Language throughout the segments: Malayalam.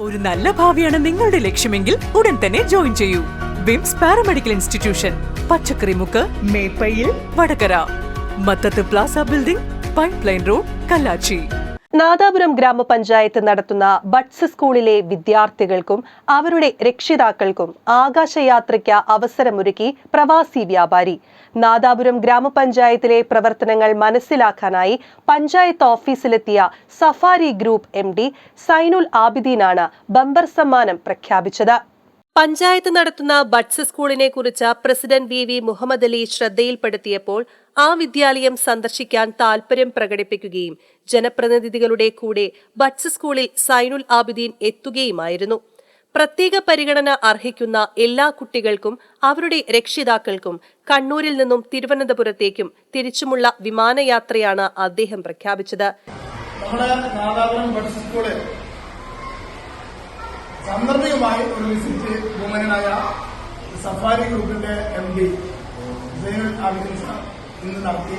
ഒരു നല്ല ഭാവിയാണ് നിങ്ങളുടെ ലക്ഷ്യമെങ്കിൽ ഉടൻ തന്നെ ജോയിൻ ചെയ്യൂ. VIMS paramedical institution Pachakkarimukku Meppayil Vadakara. Mathathu plaza building pipe line road Kallachi. Nadapuram ഗ്രാമപഞ്ചായത്ത് നടത്തുന്ന ബഡ്സ് സ്കൂളിലെ വിദ്യാർത്ഥികൾക്കും അവരുടെ രക്ഷിതാക്കൾക്കും ആകാശയാത്രയ്ക്ക് അവസരമൊരുക്കി പ്രവാസി വ്യാപാരി. നാദാപുരം ഗ്രാമപഞ്ചായത്തിലെ പ്രവർത്തനങ്ങൾ മനസ്സിലാക്കാനായി panchayat ഓഫീസിലെത്തിയ safari group M D Zainul ആബിദീനാണ് bumper സമ്മാനം പ്രഖ്യാപിച്ചത്. പഞ്ചായത്ത് നടത്തുന്ന ബഡ്സ് സ്കൂളിനെ കുറിച്ച് president V V Muhammad Ali ശ്രദ്ധയിൽപ്പെടുത്തിയപ്പോൾ ആ വിദ്യാലയം സന്ദർശിക്കാൻ താൽപര്യം പ്രകടിപ്പിക്കുകയും ജനപ്രതിനിധികളുടെ കൂടെ ബഡ്സ് സ്കൂളിൽ സൈനുൽ ആബിദീൻ എത്തുകയുമായിരുന്നു. പ്രത്യേക പരിഗണന അർഹിക്കുന്ന എല്ലാ കുട്ടികൾക്കും അവരുടെ രക്ഷിതാക്കൾക്കും കണ്ണൂരിൽ നിന്നും തിരുവനന്തപുരത്തേക്കും തിരിച്ചുമുള്ള വിമാനയാത്രയാണ് അദ്ദേഹം പ്രഖ്യാപിച്ചത്. സാന്ദർഭികമായി ഒരു വിസിറ്റ് ബഹുമാനായ സഫാരി ഗ്രൂപ്പിന്റെ എം ഡി സൈനുൽ ആബിദിൻ ഇന്ന് നടത്തി.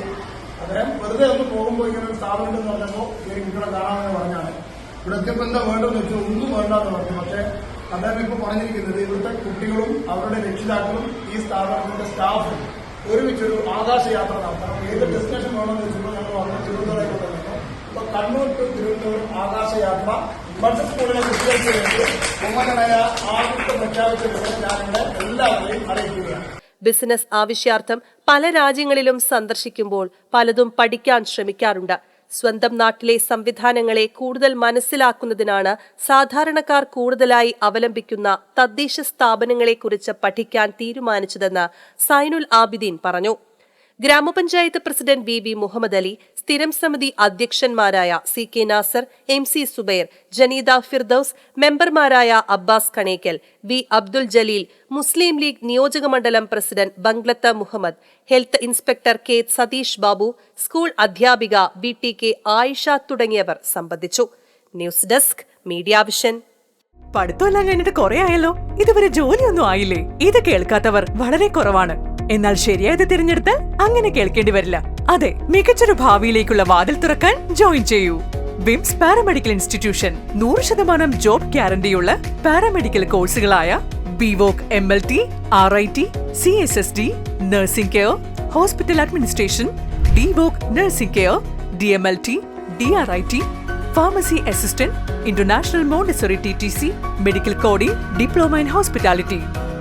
അദ്ദേഹം വെറുതെ ഒന്ന് പോകുമ്പോൾ ഇങ്ങനെ ഒരു സ്ഥാപനം എന്ന് പറഞ്ഞപ്പോൾ ഈ കുട്ടികളെ കാണാമെന്ന് പറഞ്ഞാണ്. ഇവിടെ എത്തിയപ്പോൾ എന്താ വേണ്ടെന്ന് വെച്ചാൽ ഒന്നും വേണ്ടെന്ന് പറഞ്ഞു. പക്ഷേ അദ്ദേഹം ഇപ്പോൾ പറഞ്ഞിരിക്കുന്നത് ഇവിടുത്തെ കുട്ടികളും അവരുടെ രക്ഷിതാക്കളും ഈ സ്ഥാപനത്തിന്റെ സ്റ്റാഫും ഒരുമിച്ചൊരു ആകാശയാത്ര നടത്തണം. ഏത് ഡെസ്റ്റിനേഷൻ വേണമെന്ന് വെച്ചപ്പോൾ ഞങ്ങൾ പറഞ്ഞു തിരുവനന്തപുരം അപ്പൊ കണ്ണൂർ ടു തിരുവനന്തപുരം ആകാശയാത്ര അറിയിക്കുകയാണ്. ബിസിനസ് ആവശ്യാർത്ഥം പല രാജ്യങ്ങളിലും സന്ദർശിക്കുമ്പോൾ പലതും പഠിക്കാൻ ശ്രമിക്കാറുണ്ട്. സ്വന്തം നാട്ടിലെ സംവിധാനങ്ങളെ കൂടുതൽ മനസ്സിലാക്കുന്നതിനാണ് സാധാരണക്കാർ കൂടുതലായി അവലംബിക്കുന്ന തദ്ദേശ സ്ഥാപനങ്ങളെക്കുറിച്ച് പഠിക്കാൻ തീരുമാനിച്ചതെന്ന് സൈനുൽ ആബിദീൻ പറഞ്ഞു. ഗ്രാമപഞ്ചായത്ത് president V V Muhammad Ali സ്ഥിരം സമിതി അധ്യക്ഷന്മാരായ C K Nasar M C Subair Janeeda Firdous മെമ്പർമാരായ അബ്ബാസ് കണേക്കൽ വി അബ്ദുൽ ജലീൽ മുസ്ലിം ലീഗ് നിയോജക മണ്ഡലം president Banglatha Muhammad health inspector K Satheesh Babu school അധ്യാപിക ബി ടി കെ ആയിഷ തുടങ്ങിയവർ സംബന്ധിച്ചു. News desk media vision. പഠിത്തമെല്ലാം കഴിഞ്ഞിട്ട് കുറെ ആയല്ലോ. ഇതുവരെ ജോലിയൊന്നും ആയില്ലേ? ഇത് കേൾക്കാത്തവർ വളരെ കുറവാണ്. എന്നാൽ ശരിയായത് തിരഞ്ഞെടുത്താൽ അങ്ങനെ കേൾക്കേണ്ടി വരില്ല. അതെ മികച്ചൊരു ഭാവിയിലേക്കുള്ള വാതിൽ തുറക്കാൻ ജോയിൻ ചെയ്യൂ. വിംസ് പാരാമെഡിക്കൽ ഇൻസ്റ്റിറ്റ്യൂഷൻ നൂറ് ശതമാനം ജോബ് ഗ്യാരണ്ടിയുള്ള paramedical കോഴ്സുകളായ BVoc M L T R I T C S S D nursing care hospital administration DVoc nursing care D M L T D R I T pharmacy assistant international Montessori T T C medical coding diploma in hospitality.